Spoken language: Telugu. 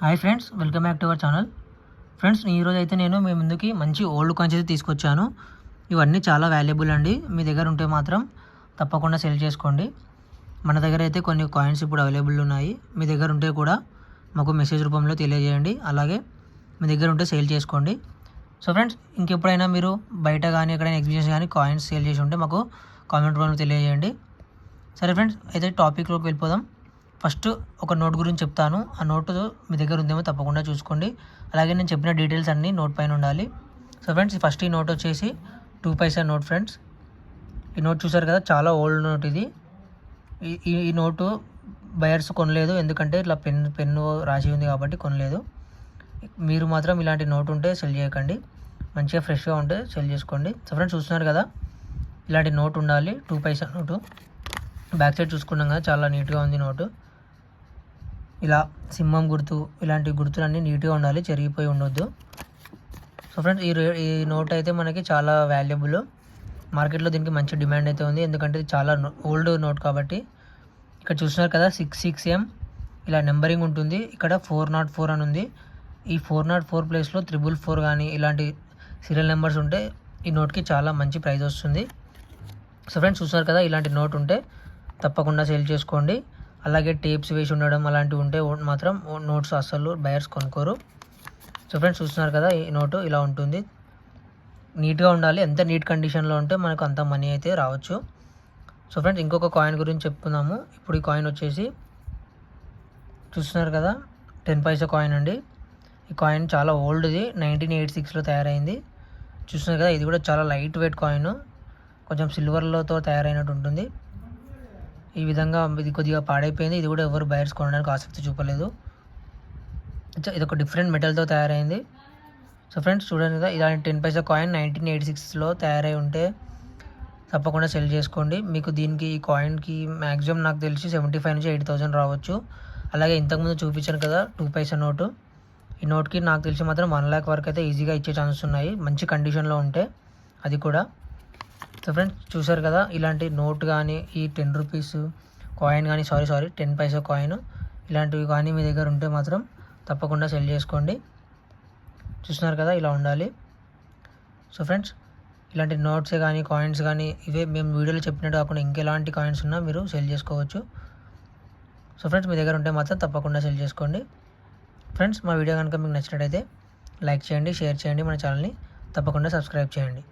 Hi friends welcome back to our channel. Friends ఈరోజు అయితే నేను మీ ముందుకి మంచి ఓల్డ్ కాయిన్స్ అయితే తీసుకొచ్చాను. ఇవన్నీ చాలా వాల్యుబుల్ అండి. మీ దగ్గర ఉంటే మాత్రం తప్పకుండా సెల్ చేసుకోండి. మన దగ్గర అయితే కొన్ని కాయిన్స్ ఇప్పుడు అవైలబుల్ ఉన్నాయి. మీ దగ్గర ఉంటే కూడా మాకు మెసేజ్ రూపంలో తెలియజేయండి. అలాగే మీ దగ్గర ఉంటే సేల్ చేసుకోండి. సో ఫ్రెండ్స్ ఇంకెప్పుడైనా మీరు బయట కానీ ఎక్కడైనా ఎగ్జిబిషన్ కానీ కాయిన్స్ సేల్ చేసి ఉంటే మాకు కామెంట్ రూపంలో తెలియజేయండి. సరే ఫ్రెండ్స్ అయితే టాపిక్లోకి వెళ్ళిపోదాం. ఫస్ట్ ఒక నోట్ గురించి చెప్తాను. ఆ నోట్ మీ దగ్గర ఉందేమో తప్పకుండా చూసుకోండి. అలాగే నేను చెప్పిన డీటెయిల్స్ అన్నీ నోట్ పైన ఉండాలి. సో ఫ్రెండ్స్ ఫస్ట్ ఈ నోట్ వచ్చేసి టూ పైసా నోట్ ఫ్రెండ్స్. ఈ నోట్ చూసారు కదా చాలా ఓల్డ్ నోట్ ఇది. ఈ- ఈ ఈ నోటు బయర్స్ కొనలేదు. ఎందుకంటే ఇట్లా పెన్ పెన్ను రాసి ఉంది కాబట్టి కొనలేదు. మీరు మాత్రం ఇలాంటి నోట్ ఉంటే సెల్ చేయకండి. మంచిగా ఫ్రెష్గా ఉంటే సెల్ చేసుకోండి. సో ఫ్రెండ్స్ చూస్తున్నారు కదా ఇలాంటి నోట్ ఉండాలి. Two paisa note. Back side చూసుకున్నాం కదా చాలా నీట్గా ఉంది నోటు. ఇలా సింహం గుర్తు ఇలాంటి గుర్తులన్నీ నీట్గా ఉండాలి చెరిగిపోయి ఉండొద్దు. సో ఫ్రెండ్స్ ఈ రే- ఈ నోట్ అయితే మనకి చాలా వాల్యుబుల్ మార్కెట్లో దీనికి మంచి డిమాండ్ అయితే ఉంది. ఎందుకంటే ఇది చాలా ఓల్డ్ నోట్ కాబట్టి. ఇక్కడ చూస్తున్నారు కదా సిక్స్ సిక్స్ ఎం ఇలా నెంబరింగ్ ఉంటుంది. ఇక్కడ ఫోర్ నాట్ ఫోర్ అని ఉంది. ఈ ఫోర్ నాట్ ఫోర్ ప్లేస్లో త్రిబుల్ ఫోర్ కానీ ఇలాంటి సీరియల్ నెంబర్స్ ఉంటే ఈ నోట్కి చాలా మంచి ప్రైస్ వస్తుంది. సో ఫ్రెండ్స్ చూస్తున్నారు కదా ఇలాంటి నోట్ ఉంటే తప్పకుండా సేల్ చేసుకోండి. అలాగే టేప్స్ వేసి ఉండడం అలాంటివి ఉంటే మాత్రం నోట్స్ అస్సలు బయర్స్ కొనుక్కోరు. సో ఫ్రెండ్స్ చూస్తున్నారు కదా ఈ నోటు ఇలా ఉంటుంది. నీట్గా ఉండాలి. ఎంత నీట్ కండిషన్లో ఉంటే మనకు అంత మనీ అయితే రావచ్చు. సో ఫ్రెండ్స్ ఇంకొక కాయిన్ గురించి చెప్పుకుందాము. ఇప్పుడు ఈ కాయిన్ వచ్చేసి చూస్తున్నారు కదా టెన్ పైసా కాయిన్ అండి. ఈ కాయిన్ చాలా ఓల్డ్ది నైన్టీన్ ఎయిట్ సిక్స్లో తయారైంది. చూస్తున్నారు కదా ఇది కూడా చాలా లైట్ వెయిట్ కాయిన్ కొంచెం సిల్వర్లతో తయారైనట్టు ఉంటుంది. ఈ విధంగా ఇది కొద్దిగా పాడైపోయింది. ఇది కూడా ఎవరు బయర్స్ కొనడానికి ఆసక్తి చూపలేదు. ఇది- ఒక డిఫరెంట్ మెటల్తో తయారైంది. సో ఫ్రెండ్స్ చూడండి కదా ఇలాంటి ten paisa coin nineteen eighty సిక్స్లో తయారై ఉంటే తప్పకుండా సెల్ చేసుకోండి. మీకు దీనికి ఈ కాయిన్కి మ్యాక్సిమం నాకు తెలిసి సెవెంటీ ఫైవ్ నుంచి ఎయిట్ థౌసండ్ రావచ్చు. అలాగే ఇంతకుముందు చూపించాను కదా టూ పైసా నోటు. ఈ నోట్కి నాకు తెలిసి మాత్రం వన్ ల్యాక్ వరకు అయితే ఈజీగా ఇచ్చే ఛాన్సెస్ ఉన్నాయి. మంచి కండిషన్లో ఉంటే అది కూడా. సో ఫ్రెండ్స్ చూసారు కదా ఇలాంటి నోట్ కానీ ఈ టెన్ రూపీస్ కాయిన్ కానీ sorry sorry ten paisa coin ఇలాంటివి కానీ మీ దగ్గర ఉంటే మాత్రం తప్పకుండా సెల్ చేసుకోండి. చూస్తున్నారు కదా ఇలా ఉండాలి. సో ఫ్రెండ్స్ ఇలాంటి నోట్స్ కానీ కాయిన్స్ కానీ ఇవే మేము వీడియోలో చెప్పినట్టు కాకుండా ఇంకెలాంటి కాయిన్స్ ఉన్నా మీరు సెల్ చేసుకోవచ్చు. సో ఫ్రెండ్స్ మీ దగ్గర ఉంటే మాత్రం తప్పకుండా సెల్ చేసుకోండి. ఫ్రెండ్స్ మా వీడియో కనుక మీకు నచ్చినట్టయితే లైక్ చేయండి షేర్ చేయండి మన ఛానల్ని తప్పకుండా సబ్స్క్రైబ్ చేయండి.